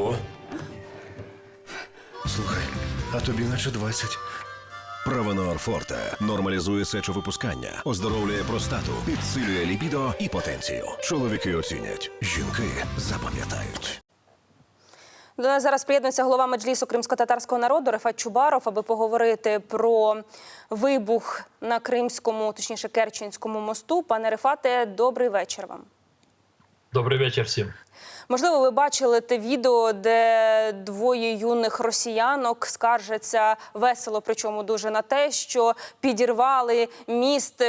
Ого. Слухай, а тобі наче 20. Правонор Форте нормалізує сечовипускання, оздоровлює простату, підсилює лібідо і потенцію. Чоловіки оцінять, жінки запам'ятають. До нас зараз приєднується голова меджлісу кримсько-татарського народу Рефат Чубаров, аби поговорити про вибух на Кримському, точніше Керченському мосту. Пане Рефате, добрий вечір вам. Добрий вечір всім. Можливо, ви бачили те відео, де двоє юних росіянок скаржаться весело, причому дуже на те, що підірвали міст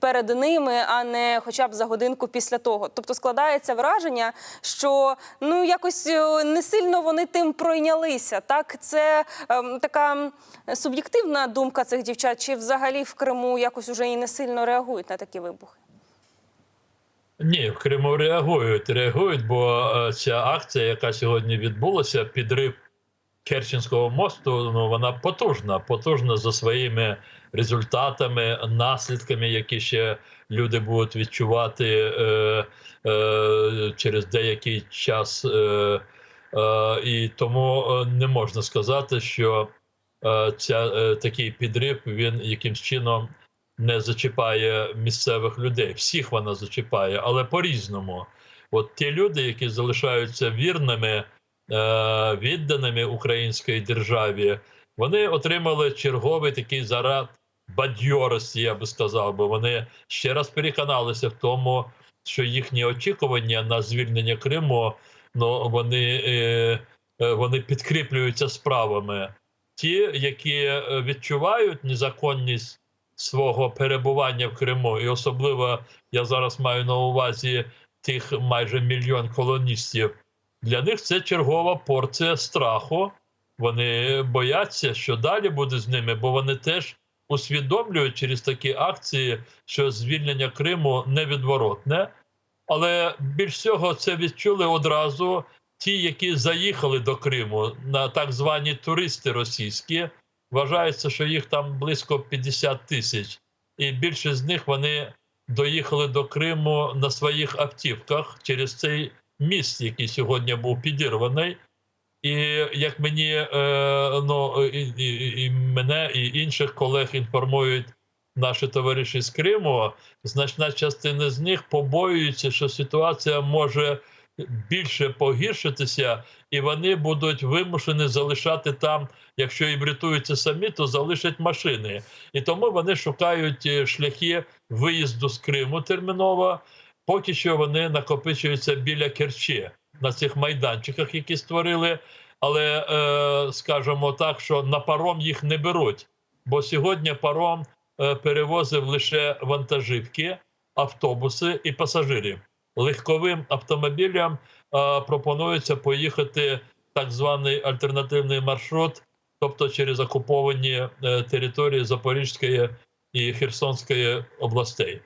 перед ними, а не хоча б за годинку після того. Тобто складається враження, що ну якось е, не сильно вони тим пройнялися. Так, це ем, така суб'єктивна думка цих дівчат, чи взагалі в Криму якось уже і не сильно реагують на такі вибухи. Ні, в Криму реагують. Реагують, бо е, ця акція, яка сьогодні відбулася, підрив Керченського мосту, ну вона потужна, потужна за своїми результатами, наслідками, які ще люди будуть відчувати е, е, через деякий час. Е, е, і тому е, не можна сказати, що е, ця, е, такий підрив він якимсь чином не зачіпає місцевих людей. Всіх вона зачіпає, але по-різному. От ті люди, які залишаються вірними, е, відданими українській державі, вони отримали черговий такий заряд бадьорості, я би сказав, бо вони ще раз переконалися в тому, що їхні очікування на звільнення Криму ну, вони, е, е, вони підкріплюються справами. Ті, які відчувають незаконність свого перебування в Криму, і особливо я зараз маю на увазі тих майже мільйон колоністів. Для них це чергова порція страху. Вони бояться, що далі буде з ними, бо вони теж усвідомлюють через такі акції, що звільнення Криму невідворотне. Але більш всього це відчули одразу ті, які заїхали до Криму на так звані туристи російські. Вважається, що їх там близько 50 тисяч, і більшість з них вони доїхали до Криму на своїх автівках через цей міст, який сьогодні був підірваний. І як мені е, ну і, і, і мене і інших колег інформують наші товариші з Криму, значна частина з них побоюються, що ситуація може більше погіршитися, і вони будуть вимушені залишати там, якщо і врятуються самі, то залишать машини. І тому вони шукають е, шляхи виїзду з Криму терміново. Поки що вони накопичуються біля Керчі на цих майданчиках, які створили. Але е, скажімо так, що на паром їх не беруть, бо сьогодні паром е, перевозив лише вантажівки, автобуси і пасажирів. Легковим автомобілям пропонується поїхати так званий альтернативний маршрут, тобто через окуповані е, території Запорізької і Херсонської областей.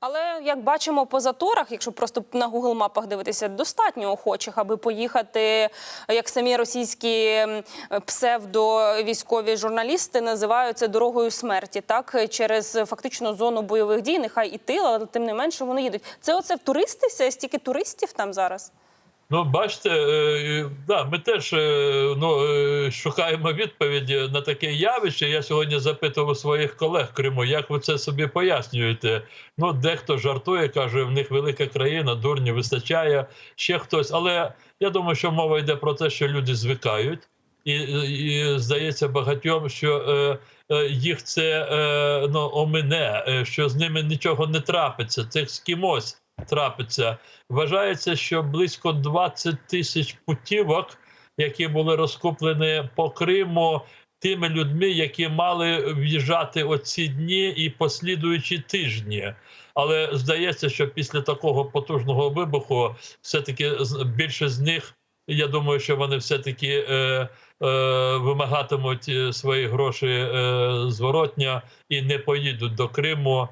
Але як бачимо по заторах, якщо просто на Google мапах дивитися, достатньо охочих, аби поїхати, як самі російські псевдовійськові журналісти називають це дорогою смерті, так через фактично зону бойових дій, нехай і тил, але тим не менше вони їдуть. Це оце туристи, все стільки туристів там зараз. Ну, бачите, е, да, ми теж е, ну, е, шукаємо відповіді на таке явище. Я сьогодні запитував своїх колег Криму, як ви це собі пояснюєте. Ну, дехто жартує, каже, в них велика країна, дурні вистачає, ще хтось. Але я думаю, що мова йде про те, що люди звикають, і, і здається багатьом, що е, їх це е, ну, омине, що з ними нічого не трапиться. Це з кимось трапиться. Вважається, що близько 20 тисяч путівок, які були розкуплені по Криму тими людьми, які мали в'їжджати оці дні і послідуючі тижні. Але здається, що після такого потужного вибуху, все-таки з- більше з них, я думаю, що вони все-таки е, е, вимагатимуть е, свої гроші е, зворотня і не поїдуть до Криму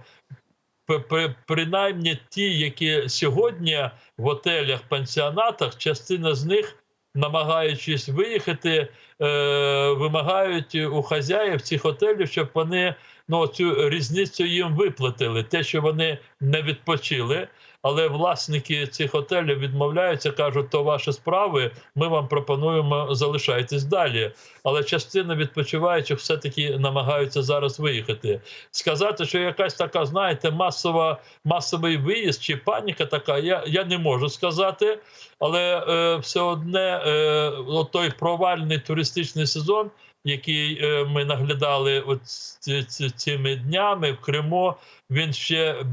принаймні ті, які сьогодні в готелях, пансіонатах, частина з них, намагаючись виїхати, е, вимагають у хазяїв цих готелів, щоб вони ну, цю різницю їм виплатили. Те, що вони не відпочили, але власники цих готелів відмовляються, кажуть, то ваші справи. Ми вам пропонуємо залишайтесь далі. Але частина відпочиваючих все-таки намагаються зараз виїхати. Сказати, що якась така, знаєте, масова, масовий виїзд чи паніка така, я, я не можу сказати. Але е, все одне е, той провальний туристичний сезон, який е, ми наглядали от цими днями в Криму, він ще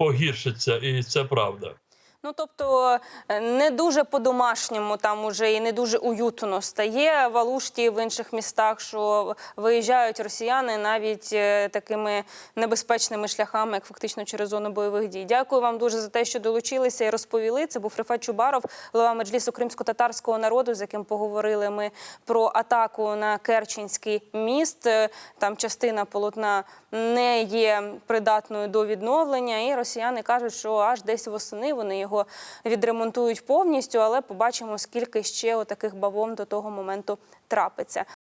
погіршиться, і це правда. Ну тобто е, не дуже по-домашньому там уже і не дуже уютно стає в Алушті в інших містах, що виїжджають росіяни навіть е, такими небезпечними шляхами, як фактично через зону бойових дій. Дякую вам дуже за те, що долучилися і розповіли. Це був Рифат Чубаров, голова меджлісу кримсько-татарського народу, з яким поговорили ми про атаку на Керченський міст. Е, Там частина полотна не є придатною до відновлення, і росіяни кажуть, що аж десь восени вони його відремонтують повністю, але побачимо, скільки ще таких бавом до того моменту трапиться.